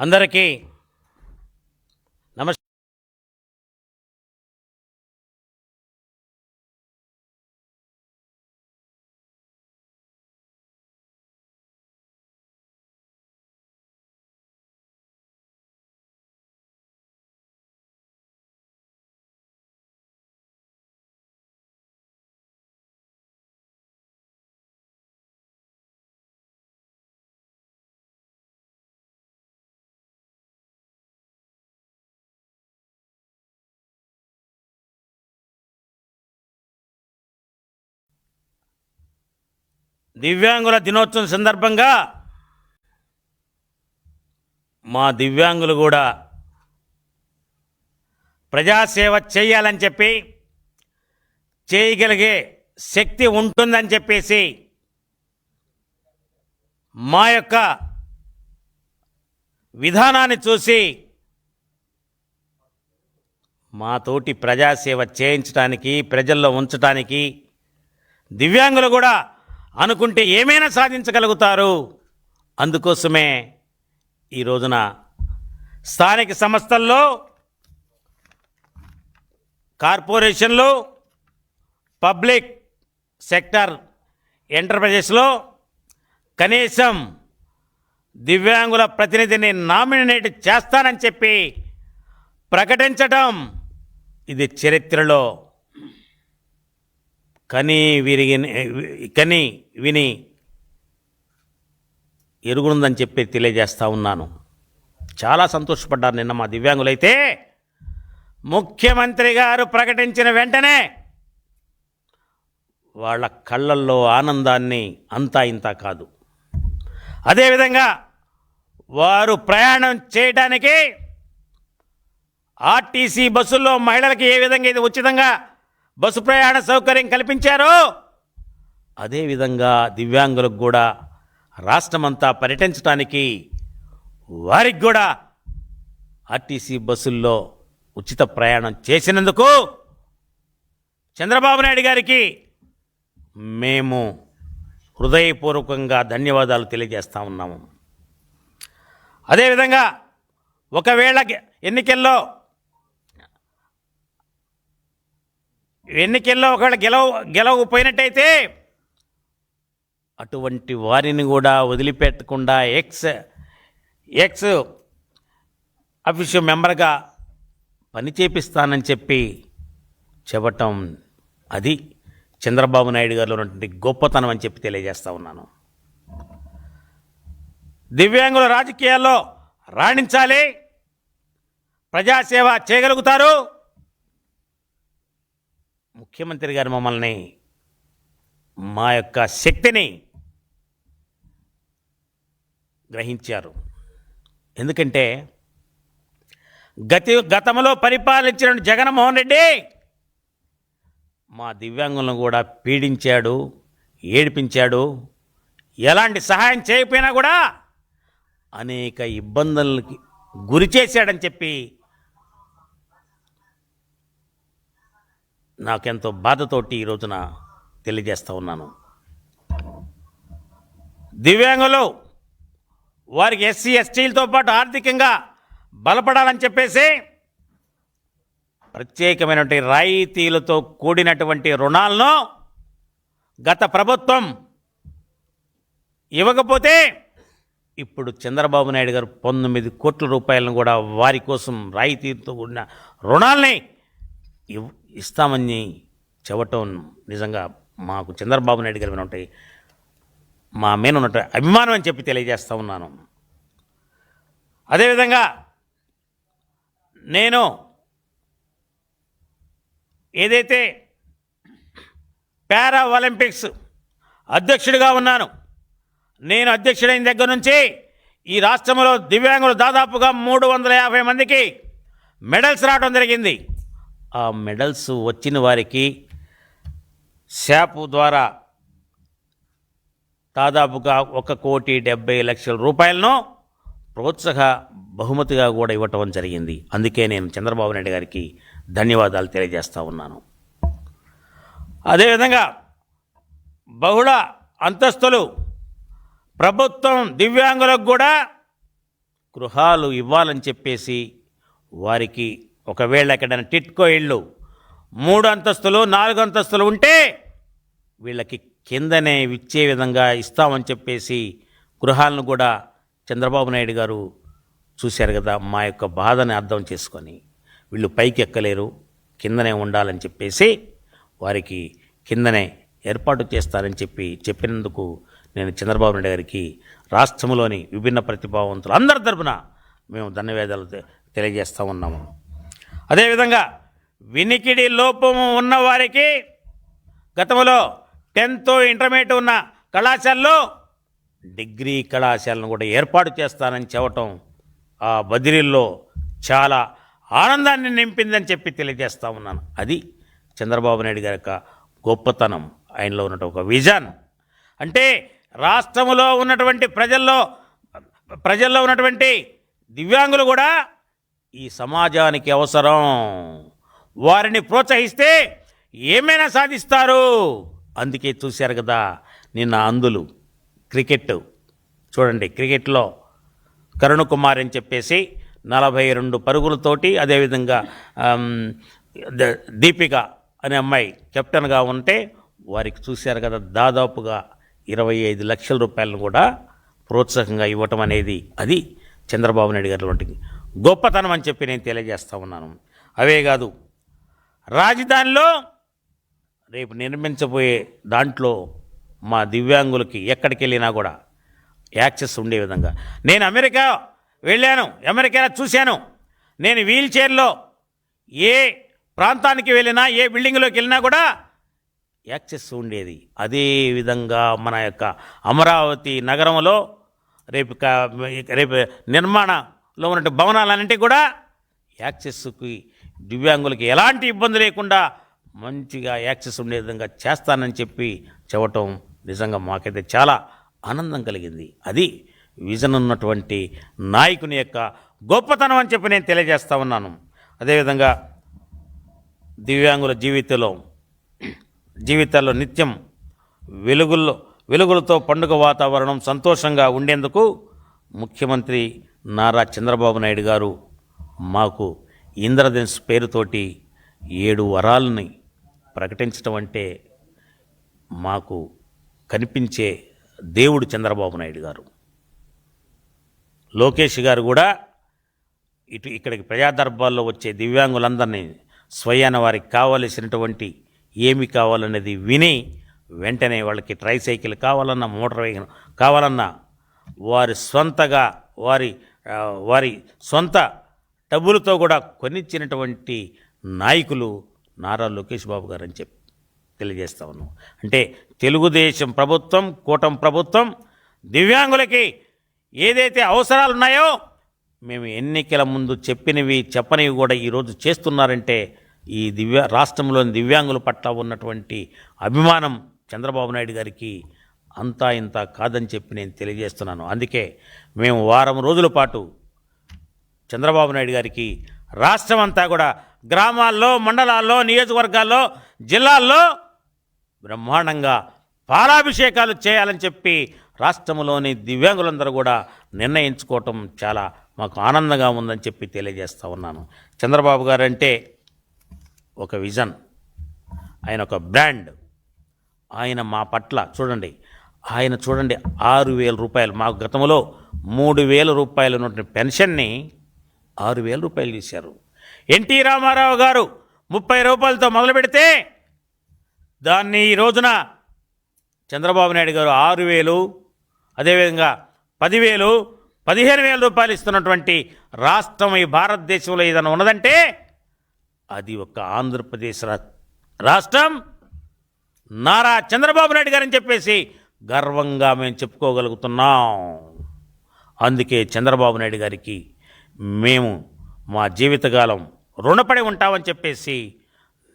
అందరికీ దివ్యాంగుల దినోత్సవం సందర్భంగా మా దివ్యాంగులు కూడా ప్రజాసేవ చేయాలని చెప్పి చేయగలిగే శక్తి ఉంటుందని చెప్పేసి మా యొక్క విధానాన్ని చూసి మాతోటి ప్రజాసేవ చేయించడానికి ప్రజల్లో ఉంచడానికి దివ్యాంగులు కూడా అనుకుంటే ఏమైనా సాధించగలుగుతారు. అందుకోసమే ఈ రోజున స్థానిక సంస్థల్లో కార్పొరేషన్లు పబ్లిక్ సెక్టర్ ఎంటర్ప్రైజెస్లో కనీసం దివ్యాంగుల ప్రతినిధిని నామినేట్ చేస్తానని చెప్పి ప్రకటించటం ఇది చరిత్రలో కని విరిగి కని విని ఎరుగునుందని చెప్పి తెలియజేస్తూ ఉన్నాను. చాలా సంతోషపడ్డారు నిన్న మా దివ్యాంగులైతే. ముఖ్యమంత్రి గారు ప్రకటించిన వెంటనే వాళ్ళ కళ్ళల్లో ఆనందాన్ని అంతా ఇంత కాదు. అదేవిధంగా వారు ప్రయాణం చేయడానికి ఆర్టీసీ బస్సుల్లో మహిళలకి ఏ విధంగా ఇది ఉచితంగా బస్సు ప్రయాణ సౌకర్యం కల్పించారో. అదేవిధంగా దివ్యాంగులకు కూడా రాష్ట్రమంతా పర్యటించడానికి వారికి కూడా ఆర్టీసీ బస్సుల్లో ఉచిత ప్రయాణం చేసినందుకు చంద్రబాబు నాయుడు గారికి మేము హృదయపూర్వకంగా ధన్యవాదాలు తెలియజేస్తా ఉన్నాము. అదేవిధంగా ఒకవేళ ఎన్నికల్లో ఎన్నికల్లో ఒకవేళ గెలవ గెలవకపోయినట్టయితే అటువంటి వారిని కూడా వదిలిపెట్టకుండా ఎక్స్ ఎక్స్ అఫీషియల్ మెంబర్గా పని చేపిస్తానని చెప్పి చెప్పటం అది చంద్రబాబు నాయుడు గారిలో ఉన్నటువంటి గొప్పతనం అని చెప్పి తెలియజేస్తా ఉన్నాను. దివ్యాంగుల రాజకీయాల్లో రాణించాలి. ప్రజాసేవ చేయగలుగుతారు. ముఖ్యమంత్రి గారు మమ్మల్ని మా యొక్క శక్తిని గ్రహించారు. ఎందుకంటే గతి గతంలో పరిపాలించిన జగన్మోహన్ రెడ్డి మా దివ్యాంగులను కూడా పీడించాడు ఏడిపించాడు. ఎలాంటి సహాయం చేయకపోయినా కూడా అనేక ఇబ్బందులకి గురి చేశాడని చెప్పి నాకెంతో బాధతోటి ఈ రోజున తెలియజేస్తూ ఉన్నాను. దివ్యాంగులు వారికి ఎస్సీ ఎస్టీలతో పాటు ఆర్థికంగా బలపడాలని చెప్పేసి ప్రత్యేకమైనటువంటి రాయితీలతో కూడినటువంటి రుణాలను గత ప్రభుత్వం ఇవ్వకపోతే ఇప్పుడు చంద్రబాబు నాయుడు గారు పంతొమ్మిది కోట్ల రూపాయలను కూడా వారి కోసం రాయితీతో కూడిన రుణాల్ని ఇవ్ ఇస్తామని చెప్పటం నిజంగా మాకు చంద్రబాబు నాయుడు గారి ఉంటాయి మా మీద ఉన్నట్టు అభిమానం అని చెప్పి తెలియజేస్తా ఉన్నాను. అదేవిధంగా నేను ఏదైతే పారా ఒలింపిక్స్ అధ్యక్షుడిగా ఉన్నాను నేను అధ్యక్షుడైన దగ్గర నుంచి ఈ రాష్ట్రంలో దివ్యాంగులు దాదాపుగా మూడు వందల యాభై మందికి మెడల్స్ రావడం జరిగింది. ఆ మెడల్స్ వచ్చిన వారికి శాపు ద్వారా దాదాపుగా ఒక కోటి డెబ్బై లక్షల రూపాయలను ప్రోత్సాహ బహుమతిగా కూడా ఇవ్వటం జరిగింది. అందుకే నేను చంద్రబాబు నాయుడు గారికి ధన్యవాదాలు తెలియజేస్తూ ఉన్నాను. అదేవిధంగా బహుళ అంతస్తులు ప్రభుత్వం దివ్యాంగులకు కూడా గృహాలు ఇవ్వాలని చెప్పేసి వారికి ఒకవేళ ఎక్కడైనా టిట్కో ఇళ్ళు మూడు అంతస్తులు నాలుగు అంతస్తులు ఉంటే వీళ్ళకి కిందనే ఇచ్చే విధంగా ఇస్తామని చెప్పేసి గృహాలను కూడా చంద్రబాబు నాయుడు గారు చూశారు కదా మా యొక్క బాధని అర్థం చేసుకొని. వీళ్ళు పైకి ఎక్కలేరు కిందనే ఉండాలని చెప్పేసి వారికి కిందనే ఏర్పాటు చేస్తారని చెప్పి చెప్పినందుకు నేను చంద్రబాబు నాయుడు గారికి రాష్ట్రంలోని విభిన్న ప్రతిభావంతులు అందరి తరపున మేము ధన్యవాదాలు తె- తెలియజేస్తూ ఉన్నాము. అదేవిధంగా వినికిడి లోపము ఉన్నవారికి గతంలో టెన్త్ ఇంటర్మీడియట్ ఉన్న కళాశాలలో డిగ్రీ కళాశాలను కూడా ఏర్పాటు చేస్తానని చెప్పటం ఆ బదిలీల్లో చాలా ఆనందాన్ని నింపిందని చెప్పి తెలియజేస్తా ఉన్నాను. అది చంద్రబాబు నాయుడు గారి యొక్క గొప్పతనం. ఆయనలో ఉన్నటువంటి ఒక విజన్. అంటే రాష్ట్రంలో ఉన్నటువంటి ప్రజల్లో ప్రజల్లో ఉన్నటువంటి దివ్యాంగులు కూడా ఈ సమాజానికి అవసరం. వారిని ప్రోత్సహిస్తే ఏమైనా సాధిస్తారు. అందుకే చూశారు కదా నిన్న అందులు క్రికెట్. చూడండి క్రికెట్లో కరుణ్ కుమార్ అని చెప్పేసి నలభై రెండు పరుగులతోటి అదేవిధంగా దీపిక అనే అమ్మాయి కెప్టెన్గా ఉంటే వారికి చూశారు కదా దాదాపుగా ఇరవై ఐదు లక్షల రూపాయలను కూడా ప్రోత్సాహంగా ఇవ్వటం అనేది అది చంద్రబాబు నాయుడు గారు వంటికి గొప్పతనం అని చెప్పి నేను తెలియజేస్తా ఉన్నాను. అవే కాదు రాజధానిలో రేపు నిర్మించబోయే దాంట్లో మా దివ్యాంగులకి ఎక్కడికి వెళ్ళినా కూడా యాక్సెస్ ఉండే విధంగా. నేను అమెరికా వెళ్ళాను అమెరికా చూశాను. నేను వీల్ చైర్లో ఏ ప్రాంతానికి వెళ్ళినా ఏ బిల్డింగ్లోకి వెళ్ళినా కూడా యాక్సెస్ ఉండేది. అదే విధంగా మన యొక్క అమరావతి నగరంలో రేపు రేపు నిర్మాణ లో ఉన్న భవనాలన్నింటికి కూడా యాక్సెస్కి దివ్యాంగులకి ఎలాంటి ఇబ్బంది లేకుండా మంచిగా యాక్సెస్ ఉండే విధంగా చేస్తానని చెప్పి చెప్పటం నిజంగా మాకైతే చాలా ఆనందం కలిగింది. అది విజన్ ఉన్నటువంటి నాయకుని యొక్క గొప్పతనం అని చెప్పి నేను తెలియజేస్తా ఉన్నాను. అదేవిధంగా దివ్యాంగుల జీవితంలో జీవితాల్లో నిత్యం వెలుగుల్లో వెలుగులతో పండుగ వాతావరణం సంతోషంగా ఉండేందుకు ముఖ్యమంత్రి నారా చంద్రబాబు నాయుడు గారు మాకు ఇంద్రధనుస్ పేరుతోటి ఏడు వరాలని ప్రకటించడం అంటే మాకు కనిపించే దేవుడు చంద్రబాబు నాయుడు గారు. లోకేష్ గారు కూడా ఇటు ఇక్కడికి ప్రజాదర్బాల్లో వచ్చే దివ్యాంగులందరినీ స్వయాన వారికి కావలసినటువంటి ఏమి కావాలనేది విని వెంటనే వాళ్ళకి ట్రైసైకిల్ కావాలన్నా మోటార్ వెహికల్ కావాలన్నా వారి సొంతగా వారి వారి సొంత డబ్బులతో కూడా కొనిచ్చినటువంటి నాయకులు నారా లోకేష్ బాబు గారు అని చెప్పి తెలియజేస్తా ఉన్నాం. అంటే తెలుగుదేశం ప్రభుత్వం కూటమి ప్రభుత్వం దివ్యాంగులకి ఏదైతే అవసరాలు ఉన్నాయో మేము ఎన్నికల ముందు చెప్పినవి చెప్పనివి కూడా ఈరోజు చేస్తున్నారంటే ఈ దివ్య రాష్ట్రంలోని దివ్యాంగుల పట్ల ఉన్నటువంటి అభిమానం చంద్రబాబు నాయుడు గారికి అంతా ఇంత కాదని చెప్పి నేను తెలియజేస్తున్నాను. అందుకే మేము వారం రోజుల పాటు చంద్రబాబు నాయుడు గారికి రాష్ట్రం అంతా కూడా గ్రామాల్లో మండలాల్లో నియోజకవర్గాల్లో జిల్లాల్లో బ్రహ్మాండంగా పాలాభిషేకాలు చేయాలని చెప్పి రాష్ట్రంలోని దివ్యాంగులందరూ కూడా నిర్ణయించుకోవటం చాలా మాకు ఆనందంగా ఉందని చెప్పి తెలియజేస్తూ ఉన్నాను. చంద్రబాబు గారు అంటే ఒక విజన్. ఆయన ఒక బ్రాండ్. ఆయన మా పట్ల చూడండి ఆయన చూడండి ఆరు వేల రూపాయలు. మాకు గతంలో మూడు వేల రూపాయలు ఉన్నటువంటి పెన్షన్ని ఆరు వేల రూపాయలు చేశారు ఎన్టీ రామారావు గారు ముప్పై రూపాయలతో మొదలు పెడితే దాన్ని ఈ రోజున చంద్రబాబు నాయుడు గారు ఆరు వేలు అదేవిధంగా పదివేలు పదిహేను వేల రూపాయలు ఇస్తున్నటువంటి రాష్ట్రం ఈ భారతదేశంలో ఏదైనా ఉన్నదంటే అది ఒక ఆంధ్రప్రదేశ్ రాష్ట్రం. నారా చంద్రబాబు నాయుడు గారని చెప్పేసి గర్వంగా మేము చెప్పుకోగలుగుతున్నాం. అందుకే చంద్రబాబు నాయుడు గారికి మేము మా జీవితకాలం రుణపడి ఉంటామని చెప్పేసి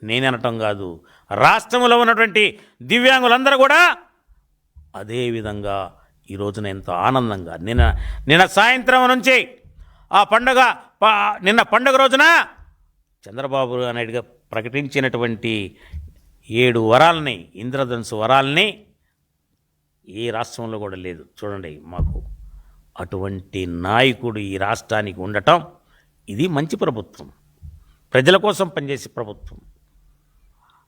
నేననటం కాదు రాష్ట్రంలో ఉన్నటువంటి దివ్యాంగులందరూ కూడా అదేవిధంగా ఈ రోజున ఎంతో ఆనందంగా. నిన్న నిన్న సాయంత్రం నుంచి ఆ పండుగ నిన్న పండుగ రోజున చంద్రబాబు నాయుడుగా ప్రకటించినటువంటి ఏడు వరాలని ఇంద్రధనుసు వరాలని ఏ రాష్ట్రంలో కూడా లేదు. చూడండి మాకు అటువంటి నాయకుడు ఈ రాష్ట్రానికి ఉండటం ఇది మంచి ప్రభుత్వం. ప్రజల కోసం పనిచేసే ప్రభుత్వం.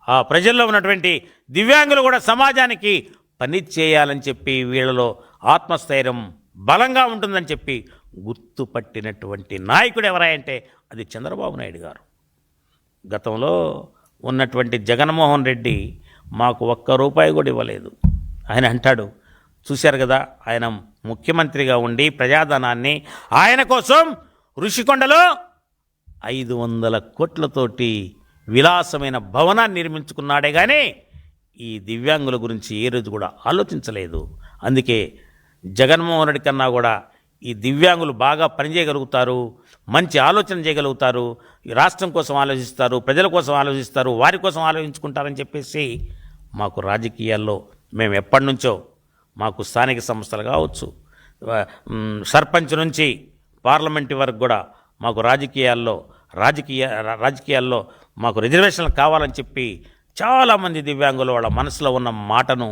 ఆ ప్రజల్లో ఉన్నటువంటి దివ్యాంగులు కూడా సమాజానికి పని చేయాలని చెప్పి వీళ్ళలో ఆత్మస్థైర్యం బలంగా ఉంటుందని చెప్పి గుర్తుపట్టినటువంటి నాయకుడు ఎవరాయంటే అది చంద్రబాబు నాయుడు గారు. గతంలో ఉన్నటువంటి జగన్మోహన్ రెడ్డి మాకు ఒక్క రూపాయి కూడా ఇవ్వలేదు. ఆయన అంటాడు. చూశారు కదా ఆయన ముఖ్యమంత్రిగా ఉండి ప్రజాధనాన్ని ఆయన కోసం ఋషికొండలో ఐదు వందల కోట్లతోటి విలాసమైన భవనాన్ని నిర్మించుకున్నాడే కానీ ఈ దివ్యాంగుల గురించి ఏ రోజు కూడా ఆలోచించలేదు. అందుకే జగన్మోహన్ రెడ్డి కన్నా కూడా ఈ దివ్యాంగులు బాగా పనిచేయగలుగుతారు మంచి ఆలోచన చేయగలుగుతారు ఈ రాష్ట్రం కోసం ఆలోచిస్తారు ప్రజల కోసం ఆలోచిస్తారు వారి కోసం ఆలోచించుకుంటారని చెప్పేసి మాకు రాజకీయాల్లో మేము ఎప్పటి నుంచో మాకు స్థానిక సంస్థలు కావచ్చు సర్పంచ్ నుంచి పార్లమెంట్ వరకు కూడా మాకు రాజకీయాల్లో రాజకీయ రాజకీయాల్లో మాకు రిజర్వేషన్లు కావాలని చెప్పి చాలామంది దివ్యాంగులు వాళ్ళ మనసులో ఉన్న మాటను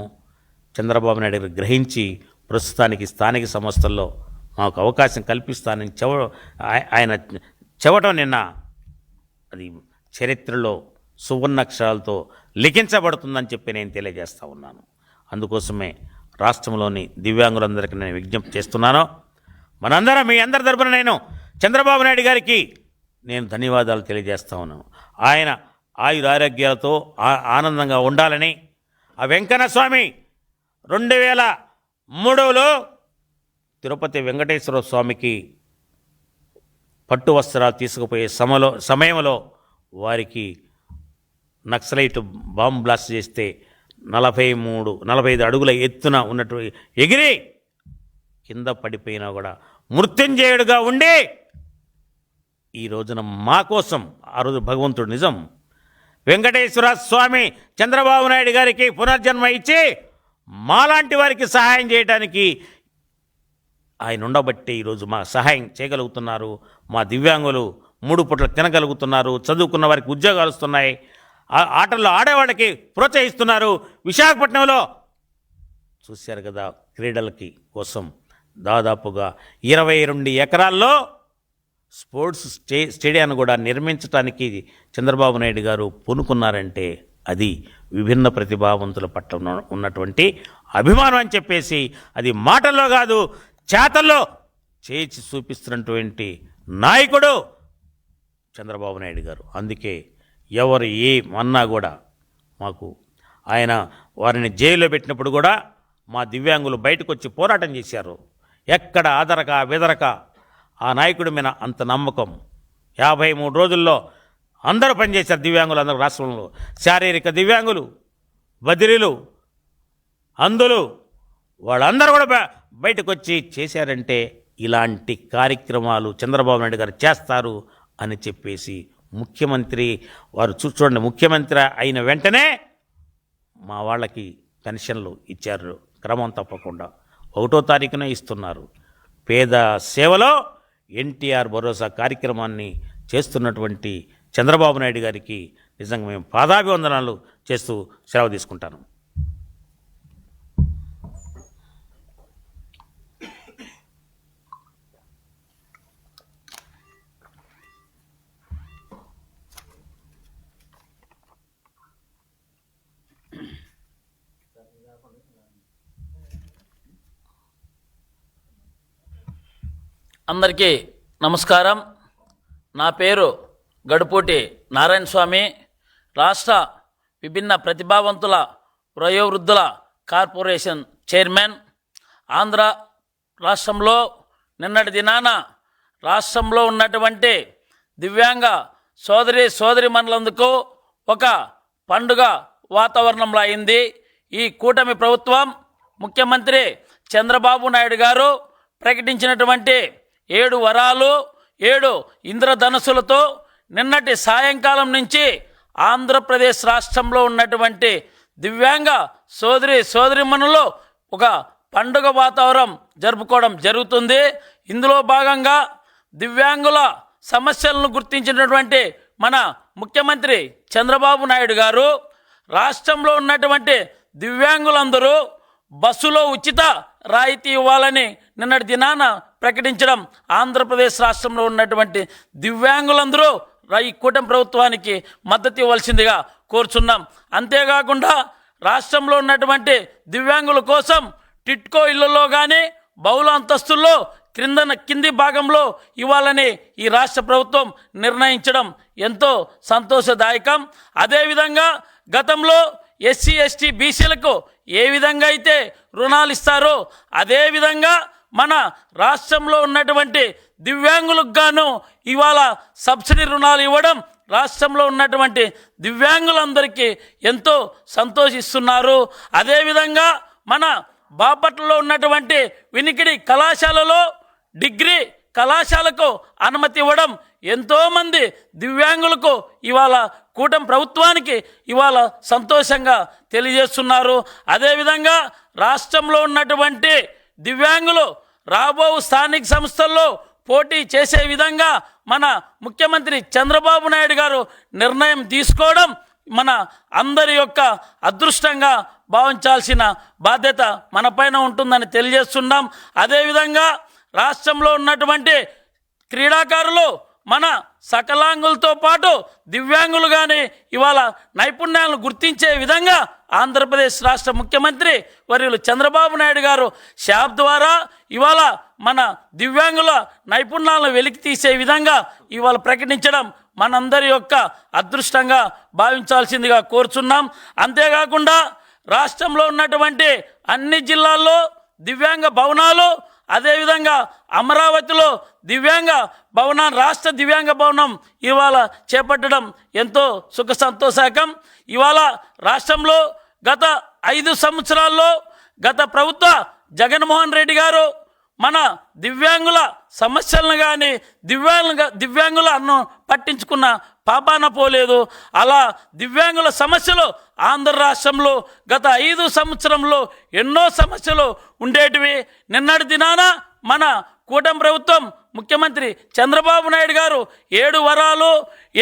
చంద్రబాబు నాయుడు గారు గ్రహించి ప్రస్తుతానికి స్థానిక సంస్థల్లో మాకు అవకాశం కల్పిస్తానని చెవ ఆయన చెవటం నిన్న అది చరిత్రలో సువర్ణాక్షరాలతో లిఖించబడుతుందని చెప్పి నేను తెలియజేస్తా ఉన్నాను. అందుకోసమే రాష్ట్రంలోని దివ్యాంగులందరికీ నేను విజ్ఞప్తి చేస్తున్నాను. మనందరం మీ అందరి తరపున నేను చంద్రబాబు నాయుడు గారికి నేను ధన్యవాదాలు తెలియజేస్తా ఉన్నాను. ఆయన ఆయుర ఆరోగ్యాలతో ఆ- ఆనందంగా ఉండాలని ఆ వెంకన్న స్వామి రెండు వేల మూడులో తిరుపతి వెంకటేశ్వర స్వామికి పట్టు వస్త్రాలు తీసుకుపోయే సమలో సమయంలో వారికి నక్సలైట్ బాంబ్ బ్లాస్ట్ చేస్తే నలభై మూడు నలభై ఐదు అడుగుల ఎత్తున ఉన్నటువంటి ఎగిరి కింద పడిపోయినా కూడా మృత్యుంజయుడుగా ఉండి ఈ రోజున మా కోసం ఆ రోజు భగవంతుడు నిజం. వెంకటేశ్వర స్వామి చంద్రబాబు నాయుడు గారికి పునర్జన్మ ఇచ్చి మాలాంటి వారికి సహాయం చేయడానికి ఆయన ఉండబట్టి ఈరోజు మా సహాయం చేయగలుగుతున్నారు. మా దివ్యాంగులు మూడు పూట్ల తినగలుగుతున్నారు. చదువుకున్న వారికి ఉద్యోగాలు వస్తున్నాయి. ఆటల్లో ఆడేవాళ్ళకి ప్రోత్సహిస్తున్నారు. విశాఖపట్నంలో చూశారు కదా క్రీడలకి కోసం దాదాపుగా ఇరవై రెండు ఎకరాల్లో స్పోర్ట్స్ స్టే స్టేడియాన్ని కూడా నిర్మించడానికి చంద్రబాబు నాయుడు గారు పూనుకున్నారంటే అది విభిన్న ప్రతిభావంతుల పట్ల ఉన్నటువంటి అభిమానం అని చెప్పేసి అది మాటల్లో కాదు చేతల్లో చేసి చూపిస్తున్నటువంటి నాయకుడు చంద్రబాబు నాయుడు గారు. అందుకే ఎవరు ఏమన్నా కూడా మాకు ఆయన వారిని జైల్లో పెట్టినప్పుడు కూడా మా దివ్యాంగులు బయటకు వచ్చి పోరాటం చేశారు. ఎక్కడ ఆదరక బెదరక ఆ నాయకుడి మీద అంత నమ్మకం. యాభై మూడు రోజుల్లో అందరూ పనిచేశారు దివ్యాంగులు అందరూ రాష్ట్రంలో. శారీరక దివ్యాంగులు బదిలీలు అందులు వాళ్ళందరూ కూడా బయటకు వచ్చి చేశారంటే ఇలాంటి కార్యక్రమాలు చంద్రబాబు నాయుడు గారు చేస్తారు అని చెప్పేసి ముఖ్యమంత్రి వారు చూడండి ముఖ్యమంత్రి అయిన వెంటనే మా వాళ్ళకి పెన్షన్లు ఇచ్చారు. క్రమం తప్పకుండా. ఒకటో తారీఖున ఇస్తున్నారు. పేద సేవలో ఎన్టీఆర్ భరోసా కార్యక్రమాన్ని చేస్తున్నటువంటి చంద్రబాబు నాయుడు గారికి నిజంగా మేము పాదాభివందనాలు చేస్తూ సెలవు తీసుకుంటాను. అందరికీ నమస్కారం. నా పేరు గడుపూటి నారాయణ స్వామి. రాష్ట్ర విభిన్న ప్రతిభావంతుల వయోవృద్ధుల కార్పొరేషన్ చైర్మన్. ఆంధ్ర రాష్ట్రంలో నిన్నటి దినాన రాష్ట్రంలో ఉన్నటువంటి దివ్యాంగ సోదరి సోదరి మనులందుకు ఒక పండుగ వాతావరణంలో అయింది. ఈ కూటమి ప్రభుత్వం ముఖ్యమంత్రి చంద్రబాబు నాయుడు గారు ప్రకటించినటువంటి ఏడు వరాలు ఏడు ఇంద్రధనుసులతో నిన్నటి సాయంకాలం నుంచి ఆంధ్రప్రదేశ్ రాష్ట్రంలో ఉన్నటువంటి దివ్యాంగ సోదరి సోదరిమణులు ఒక పండుగ వాతావరణం జరుపుకోవడం జరుగుతుంది. ఇందులో భాగంగా దివ్యాంగుల సమస్యలను గుర్తించినటువంటి మన ముఖ్యమంత్రి చంద్రబాబు నాయుడు గారు రాష్ట్రంలో ఉన్నటువంటి దివ్యాంగులందరూ బస్సులో ఉచిత రాయితీ ఇవ్వాలని నిన్నటి దినాన ప్రకటించడం ఆంధ్రప్రదేశ్ రాష్ట్రంలో ఉన్నటువంటి దివ్యాంగులందరూ ఈ కూటమి ప్రభుత్వానికి మద్దతు ఇవ్వాల్సిందిగా కోరుచున్నాం. అంతేకాకుండా రాష్ట్రంలో ఉన్నటువంటి దివ్యాంగుల కోసం టిట్కో ఇళ్ళలో కానీ బహుళ అంతస్తుల్లో క్రింద కింది భాగంలో ఇవ్వాలని ఈ రాష్ట్ర ప్రభుత్వం నిర్ణయించడం ఎంతో సంతోషదాయకం. అదేవిధంగా గతంలో ఎస్సీ ఎస్టీ బీసీలకు ఏ విధంగా అయితే రుణాలు ఇస్తారో అదేవిధంగా మన రాష్ట్రంలో ఉన్నటువంటి దివ్యాంగులకు గాను ఇవాళ సబ్సిడీ రుణాలు ఇవ్వడం రాష్ట్రంలో ఉన్నటువంటి దివ్యాంగులందరికీ ఎంతో సంతోషిస్తున్నారు. అదేవిధంగా మన బాపట్లలో ఉన్నటువంటి వినికిడి కళాశాలలో డిగ్రీ కళాశాలకు అనుమతి ఇవ్వడం ఎంతోమంది దివ్యాంగులకు ఇవాళ కూటమి ప్రభుత్వానికి ఇవాళ సంతోషంగా తెలియజేస్తున్నారు. అదేవిధంగా రాష్ట్రంలో ఉన్నటువంటి దివ్యాంగులు రాబో స్థానిక సంస్థల్లో పోటీ చేసే విధంగా మన ముఖ్యమంత్రి చంద్రబాబు నాయుడు గారు నిర్ణయం తీసుకోవడం మన అందరి యొక్క అదృష్టంగా భావించాల్సిన బాధ్యత మన పైన ఉంటుందని తెలియజేస్తున్నాం. అదేవిధంగా రాష్ట్రంలో ఉన్నటువంటి క్రీడాకారులు మన సకలాంగులతో పాటు దివ్యాంగులు కానీ ఇవాళ నైపుణ్యాలను గుర్తించే విధంగా ఆంధ్రప్రదేశ్ రాష్ట్ర ముఖ్యమంత్రి వర్యులు చంద్రబాబు నాయుడు గారు షాప్ ద్వారా ఇవాళ మన దివ్యాంగుల నైపుణ్యాలను వెలికి తీసే విధంగా ఇవాళ ప్రకటించడం మనందరి యొక్క అదృష్టంగా భావించాల్సిందిగా కోరుచున్నాం. అంతేకాకుండా రాష్ట్రంలో ఉన్నటువంటి అన్ని జిల్లాల్లో దివ్యాంగ భవనాలు అదేవిధంగా అమరావతిలో దివ్యాంగ భవనం రాష్ట్ర దివ్యాంగ భవనం ఇవాళ చేపట్టడం ఎంతో సుఖ సంతోషకం. ఇవాళ రాష్ట్రంలో గత ఐదు సంవత్సరాల్లో గత ప్రభుత్వ జగన్మోహన్ రెడ్డి గారు మన దివ్యాంగుల సమస్యలను కానీ దివ్యాంగ దివ్యాంగులను పట్టించుకున్న పాపాన పోలేదు. అలా దివ్యాంగుల సమస్యలు ఆంధ్ర రాష్ట్రంలో గత ఐదు సంవత్సరంలో ఎన్నో సమస్యలు ఉండేటివి. నిన్నటి దినాన మన కూటమి ప్రభుత్వం ముఖ్యమంత్రి చంద్రబాబు నాయుడు గారు ఏడు వరాలు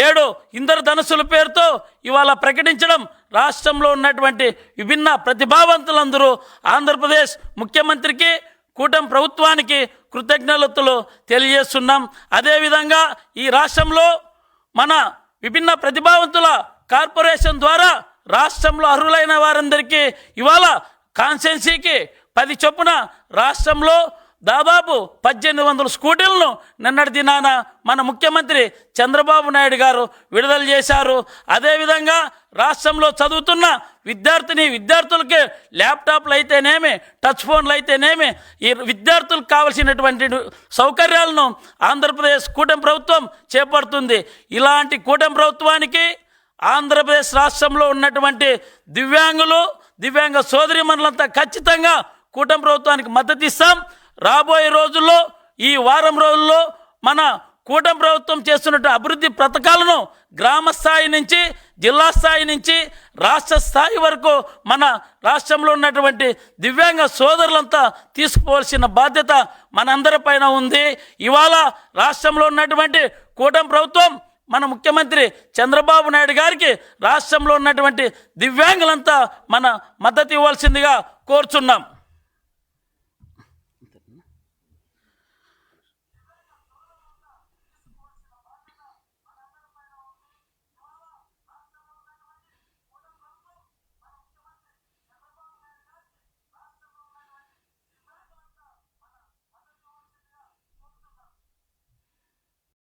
ఏడు ఇంద్రధనుసుల పేరుతో ఇవాళ ప్రకటించడం రాష్ట్రంలో ఉన్నటువంటి విభిన్న ప్రతిభావంతులందరూ ఆంధ్రప్రదేశ్ ముఖ్యమంత్రికి కూటమి ప్రభుత్వానికి కృతజ్ఞతలు తెలియజేస్తున్నాం. అదేవిధంగా ఈ రాష్ట్రంలో మన విభిన్న ప్రతిభావంతుల కార్పొరేషన్ ద్వారా రాష్ట్రంలో అర్హులైన వారందరికీ ఇవాళ కాన్స్టెన్సీకి పది చొప్పున రాష్ట్రంలో దాదాపు పద్దెనిమిది వందల స్కూటీలను నిన్నటి దినాన మన ముఖ్యమంత్రి చంద్రబాబు నాయుడు గారు విడుదల చేశారు. అదేవిధంగా రాష్ట్రంలో చదువుతున్న విద్యార్థిని విద్యార్థులకి ల్యాప్టాప్లు అయితేనేమి టచ్ ఫోన్లు అయితేనేమి ఈ విద్యార్థులకు కావలసినటువంటి సౌకర్యాలను ఆంధ్రప్రదేశ్ కూటమి ప్రభుత్వం చేపడుతుంది. ఇలాంటి కూటమి ప్రభుత్వానికి ఆంధ్రప్రదేశ్ రాష్ట్రంలో ఉన్నటువంటి దివ్యాంగులు దివ్యాంగ సోదరిమణులంతా ఖచ్చితంగా కూటమి ప్రభుత్వానికి మద్దతు ఇస్తాం. రాబోయే రోజుల్లో ఈ వారం రోజుల్లో మన కూటమి ప్రభుత్వం చేస్తున్న అభివృద్ధి పథకాలను గ్రామ స్థాయి నుంచి జిల్లా స్థాయి నుంచి రాష్ట్ర స్థాయి వరకు మన రాష్ట్రంలో ఉన్నటువంటి దివ్యాంగ సోదరులంతా తీసుకోవాల్సిన బాధ్యత మనందరిపైన ఉంది. ఇవాళ రాష్ట్రంలో ఉన్నటువంటి కూటమి ప్రభుత్వం మన ముఖ్యమంత్రి చంద్రబాబు నాయుడు గారికి రాష్ట్రంలో ఉన్నటువంటి దివ్యాంగులంతా మన మద్దతు ఇవ్వాల్సిందిగా కోరుచున్నాం.